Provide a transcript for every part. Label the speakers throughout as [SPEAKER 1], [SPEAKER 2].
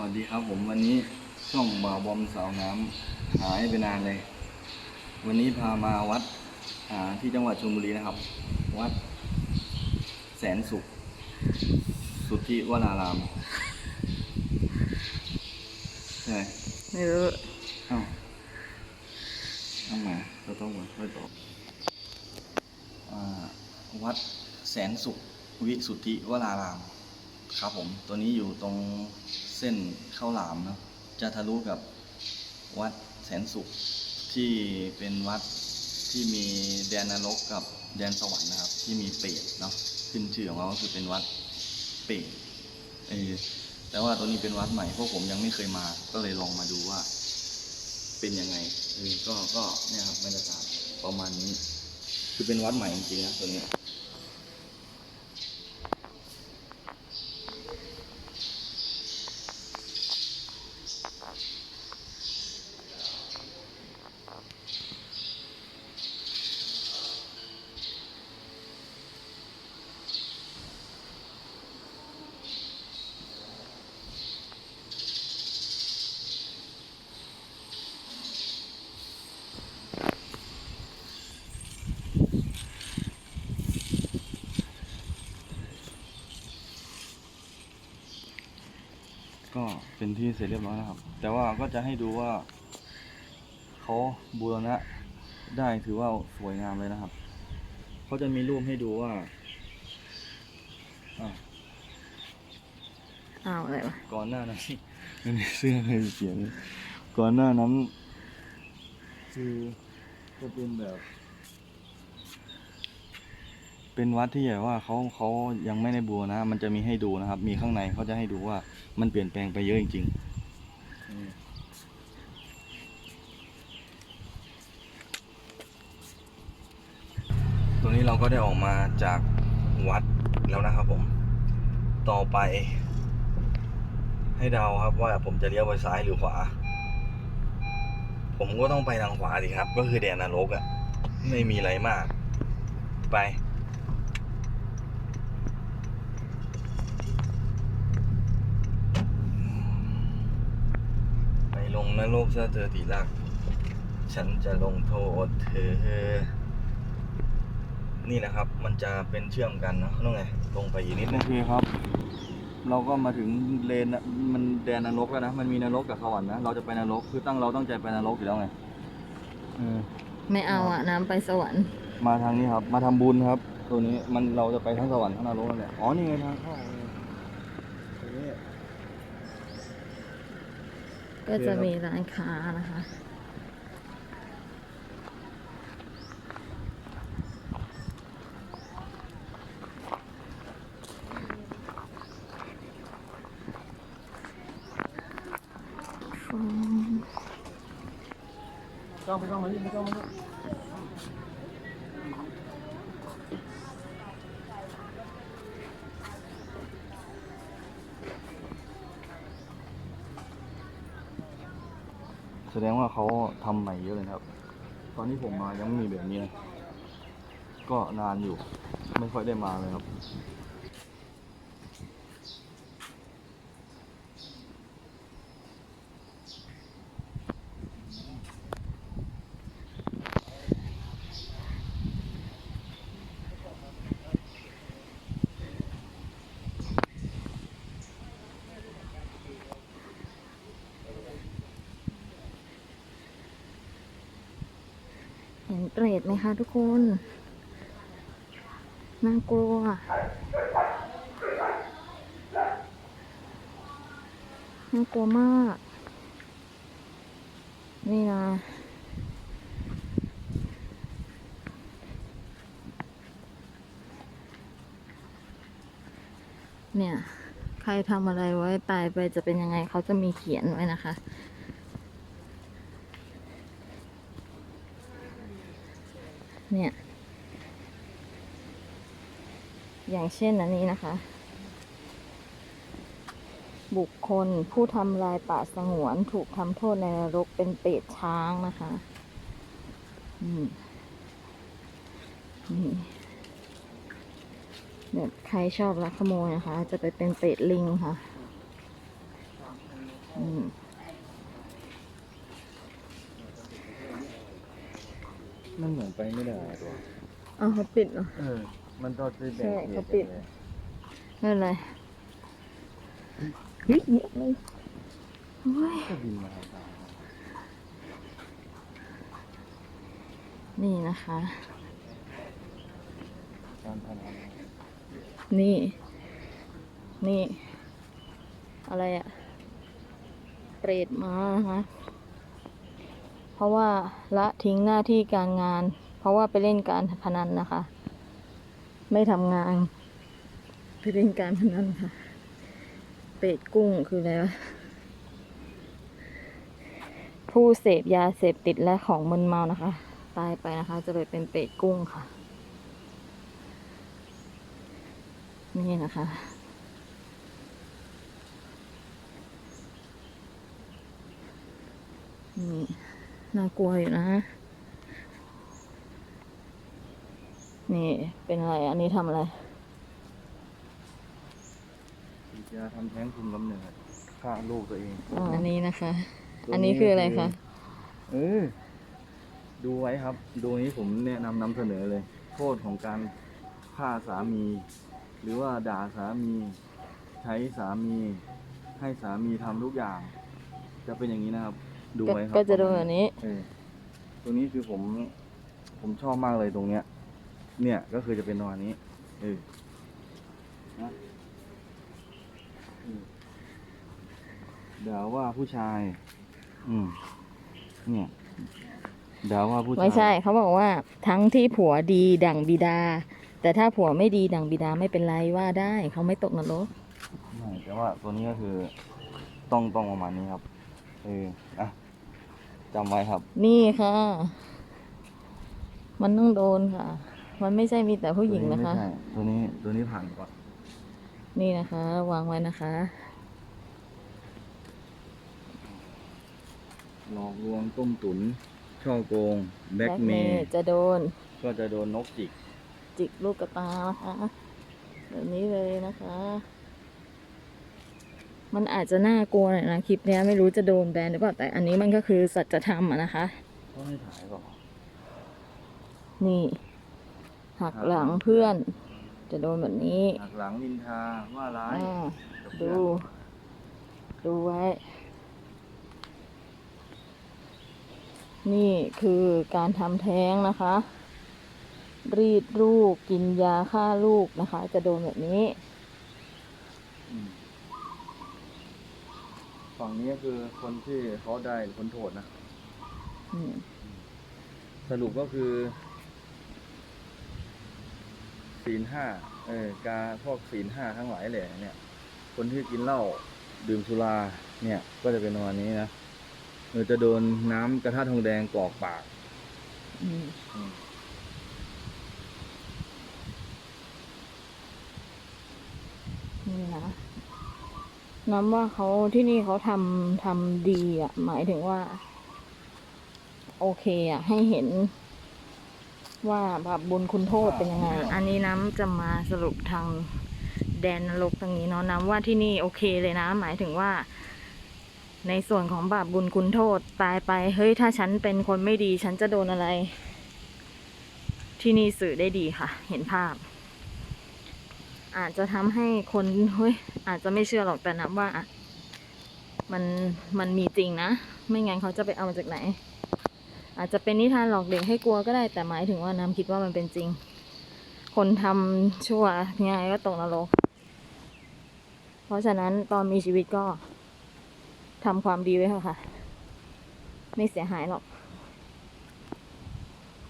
[SPEAKER 1] วัสดีครับผมวันนี้ช่องบ่าวบอมสาวน้ำหายไปนานเลย วันนี้พามาวัดอ่าที่จังหวัดชลบุรีนะครับ วัด แสนสุข สุทธิวนารามใช่ไหม
[SPEAKER 2] ไม่รู้
[SPEAKER 1] เอ้าเอามาเราต้องมาค่อยตอบอ่าวัดแสนสุขวิสุทธิวนาราม ครับผมตัวนี้อยู่ตรงเส้นข้าวหลามนะจะทะลุกับวัดแสนสุขที่เป็นวัดที่มีแดนนรกกับแดนสวรรค์นะครับ ที่มีเปรตเนาะขึ้นชื่อของเขาก็คือเป็นวัดเปรตเออแต่ว่าตัวนี้เป็นวัดใหม่พวกผมยังไม่เคยมาก็เลยลองมาดูว่า เป็นยังไงเออก็ก็เนี่ยครับบรรยากาศประมาณนี้ คือเป็นวัดใหม่จริงๆนะตัวนี้ ก็ เป็นที่เสร็จเรียบร้อยนะครับ แต่ว่าก็จะให้ดูว่าเขาบูรณะได้ถือว่าสวยงามเลยนะครับเขาจะมีรูปให้ดูว่าอะ
[SPEAKER 2] อ้าวอะไรวะ
[SPEAKER 1] ก่อนหน้านั้นไม่มีเสื้อเลยเสียงก่อนหน้านั้นคือจะเป็นแบบ เป็นวัดที่แบบว่าเขาเขายังไม่ได้บูรณะมันจะมีให้ดูนะครับ มีข้างในเขาจะให้ดูว่ามันเปลี่ยนแปลงไปเยอะจริงๆตรงนี้เราก็ได้ออกมาจากวัดแล้วนะครับผม ต่อไป ให้เดาครับว่าผมจะเลี้ยวไปซ้ายหรือขวา ผมก็ต้องไปทางขวาดิครับ ก็คือแดนนรกอะ่ะ ไม่มีอะไรมาก ไป ไปลงนรกซะเธอทีรัก ฉันจะลงโทษเธอ นี่นะครับ มันจะเป็นเชื่อมกันเนอะน้องไงลงไปอีกนิดนึงโอเคครับ เราก็มาถึงเลนน่ะมันแดนนรกแล้วนะ มันมีนรกกับสวรรค์นะ เราจะไปนรก คือตั้งเราตั้งใจไปนรกอยู่แล้วไงเออ
[SPEAKER 2] ไม่เอาอะน้ำไปสวรรค์
[SPEAKER 1] มาทางนี้ครับ มาทำบุญครับ ตัวนี้มันเราจะไปทั้งสวรรค์ทั้งนรกนั่นแหละอ๋อ นี่ไงทางเข้าเลยตรงนี้
[SPEAKER 2] ก็จะมีร้านค้านะคะ
[SPEAKER 1] จ้องไปจ้องมาดิไปจ้องมาดิ แสดงว่าเขาทำใหม่เยอะเลยครับ ตอนที่ผมมายังไม่มีแบบนี้นะก็นานอยู่ ไม่ค่อยได้มาเลยครับ
[SPEAKER 2] รตไหมคะทุกคน น่ากลัว น่ากลัวมาก นี่นะเนี่ย ใครทำอะไรไว้ตายไปจะเป็นยังไงเขาจะมีเขียนไว้นะคะ เนี่ย อย่างเช่นอันนี้นะคะ บุคคลผู้ทำลายป่าสงวนถูกทำโทษในนรกเป็นเปรตช้างนะคะนี่แบบใครชอบลักขโมยนะคะ จะไปเป็นเปรตลิงค่ะ อืม
[SPEAKER 1] มันเหมือนไปไม่ได้อะตัว
[SPEAKER 2] เอาเขาปิดเหรอ
[SPEAKER 1] เออ มันก็จะแบ่ง
[SPEAKER 2] ใช่
[SPEAKER 1] เขต
[SPEAKER 2] เขาปิด
[SPEAKER 1] กันเลย
[SPEAKER 2] ไม่เป็นไรเฮ้ยเยอะเลยโอ้ย
[SPEAKER 1] ก็บินมาทางตาม
[SPEAKER 2] นี่นะคะ
[SPEAKER 1] การพนัน
[SPEAKER 2] นี่ นี่ อะไรอะเปรตมานะคะเพ ราะว่าละทิ้งหน้าที่การงาน เพราะว่าไปเล่นการพนันนะคะ ไม่ทำงาน ไปเล่นการพนันค่ะ เปรตกุ้งคืออะไรวะผู้เสพยาเสพติดและของมึนเมานะคะ ตายไปนะคะ จะเลยเป็นเปรตกุ้งค่ะ นี่นะคะนี่ น่ากลัวอยู่นะ นี่เป็นอะไร อันนี้ทำอะไร
[SPEAKER 1] ติดยาทำแท้งคุมกำเนิดฆ่าลูกตัวเอง
[SPEAKER 2] อ๋ออันนี้นะคะ
[SPEAKER 1] ตัว
[SPEAKER 2] อันนี้คืออะไรคะ
[SPEAKER 1] เออดูไว้ครับ ดูนี้ผมแนะนำนำเสนอเลย โทษของการฆ่าสามี หรือว่าด่าสามี ใช้สามี ให้สามีทำทุกอย่าง จะเป็นอย่างนี้นะครับ ดู
[SPEAKER 2] ก็
[SPEAKER 1] ไว้ครับ
[SPEAKER 2] ก็จะโดนแบบนี้
[SPEAKER 1] เออตรงนี้คือผมผมชอบมากเลยตรงเนี้ย เนี่ยก็คือจะเป็นประมาณนี้เออนะอืมด่าว่าผู้ชาย อืม เนี่ยด่าว่าผู้ชาย
[SPEAKER 2] ไม่ใช่เขาบอกว่าทั้งที่ผัวดีดั่งบิดา แต่ถ้าผัวไม่ดีดั่งบิดาไม่เป็นไรว่าได้เขาไม่ตกนรก
[SPEAKER 1] ไม่แต่ว่าตัวนี้ก็คือต้องต้องประมาณนี้ครับ เอออะ จำไว้ครับ
[SPEAKER 2] นี่ค่ะ มันต้องโดนค่ะ มันไม่ใช่มีแต่ผู้หญิงนะคะ
[SPEAKER 1] ตัวไม่ใช่ตัวนี้ตัวนี้ผ่านก่อน
[SPEAKER 2] นี่นะคะ วางไว้นะคะ
[SPEAKER 1] หลอกลวงต้มตุ๋นช่อโกง แบ็กเมย์
[SPEAKER 2] จะโดน
[SPEAKER 1] ก็จะโดนนกจิก
[SPEAKER 2] จิกลูกกระตานะคะ แบบนี้เลยนะคะ มันอาจจะน่ากลัวหน่อยนะคลิปเนี้ยไม่รู้จะโดนแบนหรือเปล่าแต่อันนี้มันก็คือสัจธรรมอะนะคะ
[SPEAKER 1] ก็ให้ถ่ายก่อน
[SPEAKER 2] นี่ หักหลังเพื่อน จะโดนแบบนี้
[SPEAKER 1] หักหลังนินทาว่าร้าย
[SPEAKER 2] อ่า
[SPEAKER 1] กับเพื่
[SPEAKER 2] ดู
[SPEAKER 1] อน
[SPEAKER 2] ดูไว้ นี่คือการทำแท้งนะคะ รีดลูกกินยาฆ่าลูกนะคะ จะโดนแบบนี้
[SPEAKER 1] อืม ฝั่งนี้ก็คือคนที่เขาได้พ้นโทษนะ
[SPEAKER 2] อืม
[SPEAKER 1] สรุปก็คือ ศีลห้าเออกาพวกศีลห้าทั้งหลายแหละเนี่ย คนที่กินเหล้าดื่มสุราเนี่ย ก็จะเป็นประมาณนี้นะเออจะโดนน้ำกระทะทองแดงกรอกปาก
[SPEAKER 2] อืม
[SPEAKER 1] อืม
[SPEAKER 2] นี่นะ น้ำว่าเขาที่นี่เขาทำทำดีอะ หมายถึงว่า โอเคอะ ให้เห็น ว่าบาปบุญคุณโทษเป็นยังไง อันนี้น้ำจะมาสรุปทางแดนนรกตรงนี้เนาะน้ำว่าที่นี่โอเคเลยนะ หมายถึงว่า ในส่วนของบาปบุญคุณโทษตายไป เฮ้ย ถ้าฉันเป็นคนไม่ดี ฉันจะโดนอะไร ที่นี่สื่อได้ดีค่ะ เห็นภาพ อาจจะทำให้คนเฮ้ยอาจจะไม่เชื่อหรอกแต่นับว่ามันมันมีจริงนะ ไม่งั้นเขาจะไปเอามาจากไหน อาจจะเป็นนิทานหลอกเด็กให้กลัวก็ได้แต่หมายถึงว่าน้ำคิดว่ามันเป็นจริง คนทำชั่วยังไงก็ตกนรกเพราะฉะนั้นตอนมีชีวิตก็ทำความดีไว้เถอะค่ะ ไม่เสียหายหรอก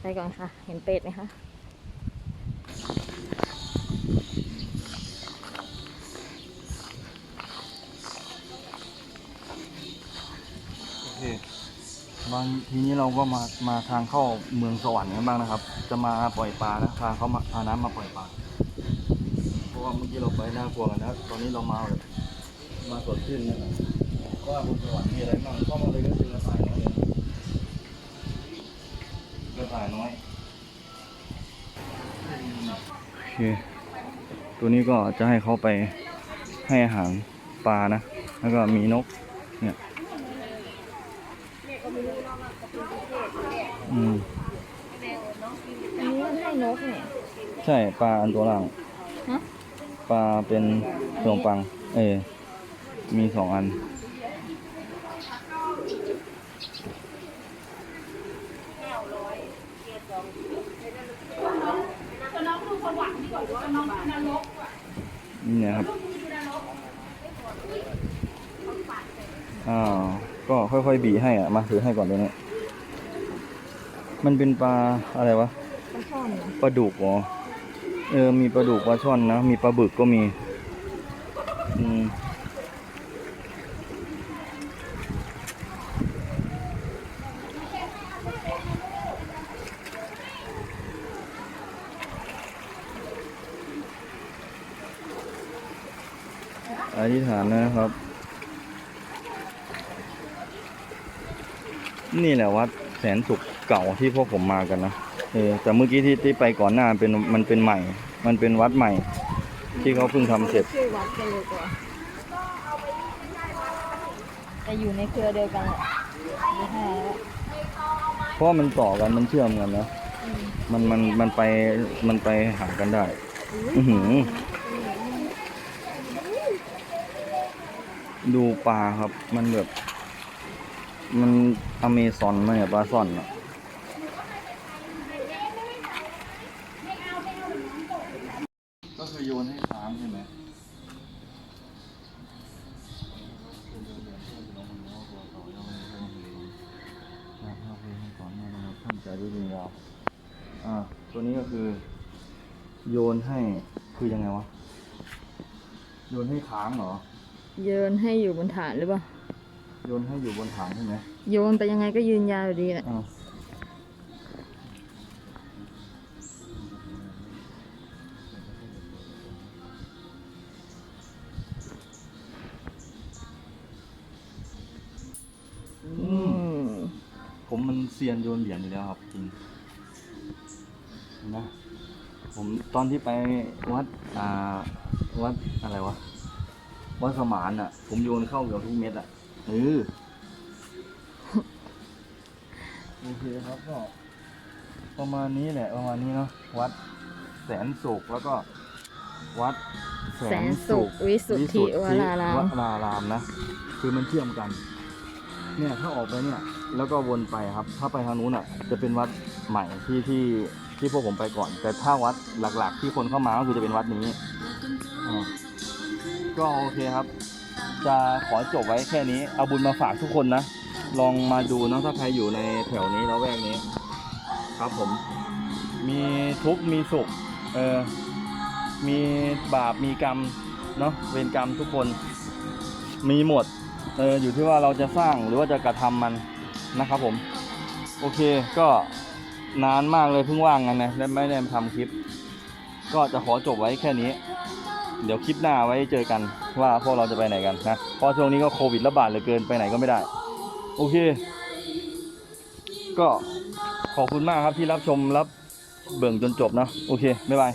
[SPEAKER 2] ไปก่อนค่ะ เห็นเป็ดไหมคะ
[SPEAKER 1] โอเค บางทีนี้เราก็มามาทางเข้าเมืองสวรรค์กันบ้างนะครับ จะมาปล่อยปลานะพาเขามาพาน้ำมาปล่อยปลาเพราะว่าเมื่อกี้เราไปน่ากลัวกันนะตอนนี้เรามาแบบมาสดชื่นนะครับว่าบนสวรรค์มีอะไรบ้างเข้ามาเลยก็เจอกระต่ายน้อยเลยกระต่ายน้อยโอเคตัวนี้ก็จะให้เขาไปให้อาหารปลานะ แล้วก็มีนก เนี่ย อืม
[SPEAKER 2] อันนี้มันให้นกเนี่ย
[SPEAKER 1] ใช่ปลาอันตัวล่าง
[SPEAKER 2] ฮะ
[SPEAKER 1] ปลาเป็นขนมปัง เออมีสองอัน นี่นะครับอ่าก็ค่อยๆบีให้อะ มาถือให้ก่อนตัวนี้ มันเป็นปลาอะไรวะ
[SPEAKER 2] ปลาช่อนเหรอ
[SPEAKER 1] ปลาดุกเหรอเออ มีปลาดุกปลาช่อนนะ มีปลาบึกก็มี อืมอธิษฐานนะครับ นี่แหละวัดแสนสุข เก่าที่พวกผมมากันนะเออแต่เมื่อกี้ที่ที่ไปก่อนหน้าเป็นมันเป็นใหม่ มันเป็นวัดใหม่ ที่เขาเพิ่งทำเสร็จ
[SPEAKER 2] ชื่อวัดกันเลยกว่าแต่อยู่ในเครือเดียวกันแหละมีห้าแล้ว
[SPEAKER 1] เพราะว่ามันต่อกันมันเชื่อมกันนะ
[SPEAKER 2] อืม
[SPEAKER 1] มันมันมันไปมันไปหากันได้ อื้อหือ ดูปลาครับ มันแบบ มันอเมซอนไหมอะปลาซ่อนอะก็คือโย นให้ค้างใช่ไหมอ่า ตัวนี้ก็คือ โยนให้คือยังไงวะ โยนให้ค้างเหรอ
[SPEAKER 2] โยนให้อยู่บนฐานหรือเปล่า
[SPEAKER 1] โยนให้อยู่บนฐานใช่ไหม
[SPEAKER 2] โยนไปยังไงก็ยืนยาวอยู่ดีแหละ
[SPEAKER 1] นโยนเหรียญอยู่แล้วครับจริงนะผมตอนที่ไปวัดอ่าวัดอะไรวะวัดสมานอะ ผมโยนเข้าเกือบทุกเม็ดอะเออโอเคครับก็ประมาณนี้แหละประมาณนี้เนาะวัดแสนสุขแล้วก็วัด
[SPEAKER 2] แสนสุขวิสุทธิวราราม
[SPEAKER 1] วรารามนะ คือมันเชื่อมกัน เนี่ยถ้าออกไปเนี่ย แล้วก็วนไปครับ ถ้าไปทางนู้นอะ จะเป็นวัดใหม่ที่ที่ที่พวกผมไปก่อน แต่ถ้าวัดหลักๆ ที่คนเข้ามาก็คือจะเป็นวัดนี้อ่าก็โอเคครับ จะขอจบไว้แค่นี้ เอาบุญมาฝากทุกคนนะ ลองมาดูเนาะถ้าใครอยู่ในแถวนี้แล้วแวกนี้ ครับผม มีทุกข์มีสุข เออ มีบาปมีกรรมเนาะเวรกรรมทุกคน มีหมด เอออยู่ที่ว่าเราจะสร้างหรือว่าจะกระทำมัน นะครับผม โอเคก็นานมากเลยเพิ่งว่างกันนะและไม่ได้ทำคลิป ก็จะขอจบไว้แค่นี้ เดี๋ยวคลิปหน้าไว้เจอกันว่าพวกเราจะไปไหนกันนะเพราะช่วงนี้ก็โควิดระบาดเหลือเกินไปไหนก็ไม่ได้ โอเค ก็ขอบคุณมากครับที่รับชมรับเบิ่งจนจบเนาะโอเคบ๊ายบาย